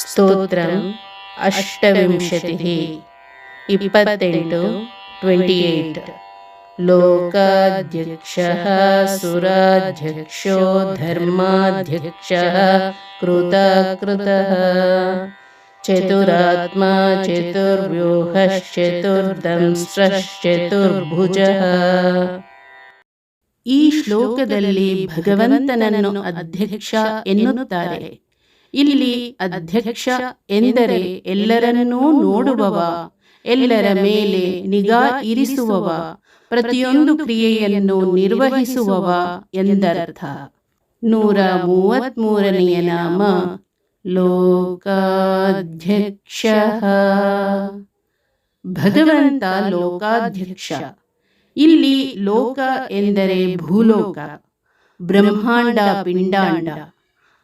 ಸ್ತೋತ್ರಂ ಅಷ್ಟವಿಂಶತಿः ಇಪ್ಪತ್ತೆಂಟು twenty eight ಲೋಕಾಧ್ಯಕ್ಷಃ ಸುರಾಧ್ಯಕ್ಷೋ ಧರ್ಮಾಧ್ಯಕ್ಷಃ ಕೃತಕೃತಃ ಚತುರಾತ್ಮ ಚತುರ್ವ್ಯೂಹಶ್ಚತುರ್ದಂಸ್ರಶ್ಚತುರ್ಭುಜಃ ಈ ಶ್ಲೋಕದಲ್ಲಿ ಭಗವಂತನನ್ನು ಅಧ್ಯಕ್ಷ ಎನ್ನುತ್ತಾರೆ ಇಲ್ಲಿ ಅಧ್ಯಕ್ಷ ಎಂದರೆ ಎಲ್ಲರನ್ನೂ ನೋಡುವವ ಎಲ್ಲರ ಮೇಲೆ ನಿಗಾ ಇರಿಸುವವ ಪ್ರತಿಯೊಂದು ಕ್ರಿಯೆಯನ್ನು ನಿರ್ವಹಿಸುವವ ಎಂದರ್ಥ. ನೂರ ಮೂವತ್ಮೂರನೆಯ ನಾಮ ಲೋಕಾಧ್ಯಕ್ಷ. ಭಗವಂತ ಲೋಕಾಧ್ಯಕ್ಷ. ಇಲ್ಲಿ ಲೋಕ ಎಂದರೆ ಭೂಲೋಕ ಬ್ರಹ್ಮಾಂಡ ಪಿಂಡಾಂಡ.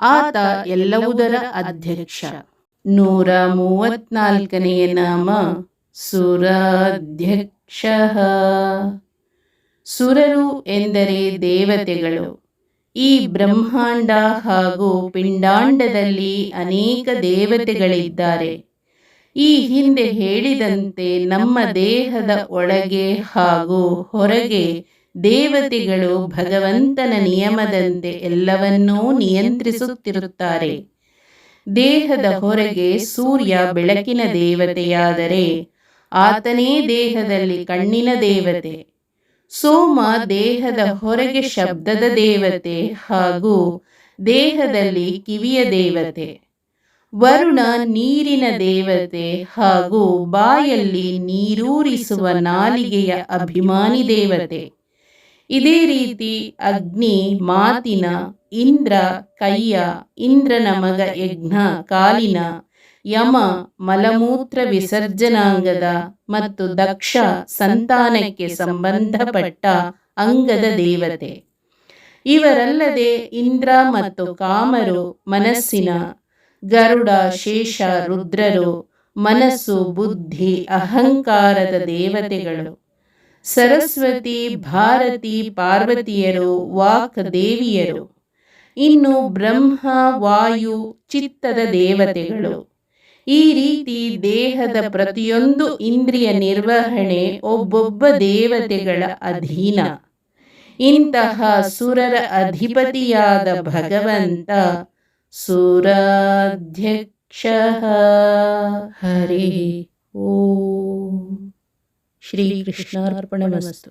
ಆತ ಎಲ್ಲವುದರ ಅಧ್ಯಕ್ಷ. ನೂರ ಮೂವತ್ನಾಲ್ಕನೆಯ ನಾಮ ಸುರಾಧ್ಯಕ್ಷ. ಸುರರು ಎಂದರೆ ದೇವತೆಗಳು. ಈ ಬ್ರಹ್ಮಾಂಡ ಹಾಗೂ ಪಿಂಡಾಂಡದಲ್ಲಿ ಅನೇಕ ದೇವತೆಗಳಿದ್ದಾರೆ. ಈ ಹಿಂದೆ ಹೇಳಿದಂತೆ ನಮ್ಮ ದೇಹದ ಒಳಗೆ ಹಾಗೂ ಹೊರಗೆ ದೇವತೆಗಳು ಭಗವಂತನ ನಿಯಮದಂತೆ ಎಲ್ಲವನ್ನೂ ನಿಯಂತ್ರಿಸುತ್ತಿರುತ್ತಾರೆ. ದೇಹದ ಹೊರಗೆ ಸೂರ್ಯ ಬೆಳಕಿನ ದೇವತೆಯಾದರೆ ಆತನೇ ದೇಹದಲ್ಲಿ ಕಣ್ಣಿನ ದೇವತೆ, ಸೋಮ ದೇಹದ ಹೊರಗೆ ಶಬ್ದದ ದೇವತೆ ಹಾಗೂ ದೇಹದಲ್ಲಿ ಕಿವಿಯ ದೇವತೆ, ವರುಣ ನೀರಿನ ದೇವತೆ ಹಾಗೂ ಬಾಯಲ್ಲಿ ನೀರೂರಿಸುವ ನಾಲಿಗೆಯ ಅಭಿಮಾನಿ ದೇವತೆ. ಇದೇ ರೀತಿ ಅಗ್ನಿ ಮಾತಿನ ಇಂದ್ರ ಕೈಯ ಇಂದ್ರನ ಮಗ ಯಜ್ಞ ಕಾಲಿನ ಯಮ ಮಲಮೂತ್ರ ವಿಸರ್ಜನಾಂಗದ ಮತ್ತು ದಕ್ಷ ಸಂತಾನಕ್ಕೆ ಸಂಬಂಧಪಟ್ಟ ಅಂಗದ ದೇವತೆ. ಇವರಲ್ಲದೆ ಇಂದ್ರ ಮತ್ತು ಕಾಮರು ಮನಸ್ಸಿನ ಗರುಡ, ಶೇಷ, ರುದ್ರರು ಮನಸ್ಸು, ಬುದ್ಧಿ, ಅಹಂಕಾರದ ದೇವತೆಗಳು. ಸರಸ್ವತಿ, ಭಾರತಿ, ಪಾರ್ವತಿಯರು, ವಾಕ್ ದೇವಿಯರು. ಇನ್ನು ಬ್ರಹ್ಮ, ವಾಯು, ಚಿತ್ತದ ದೇವತೆಗಳು. ಈ ರೀತಿ ದೇಹದ ಪ್ರತಿಯೊಂದು ಇಂದ್ರಿಯ ನಿರ್ವಹಣೆ ಒಬ್ಬೊಬ್ಬ ದೇವತೆಗಳ ಅಧೀನ. ಇಂತಹ ಸುರರ ಅಧಿಪತಿಯಾದ ಭಗವಂತ ಸುರಾಧ್ಯಕ್ಷ ಹರಿ ಓಂ. श्रीकृष्णार्पणमस्तु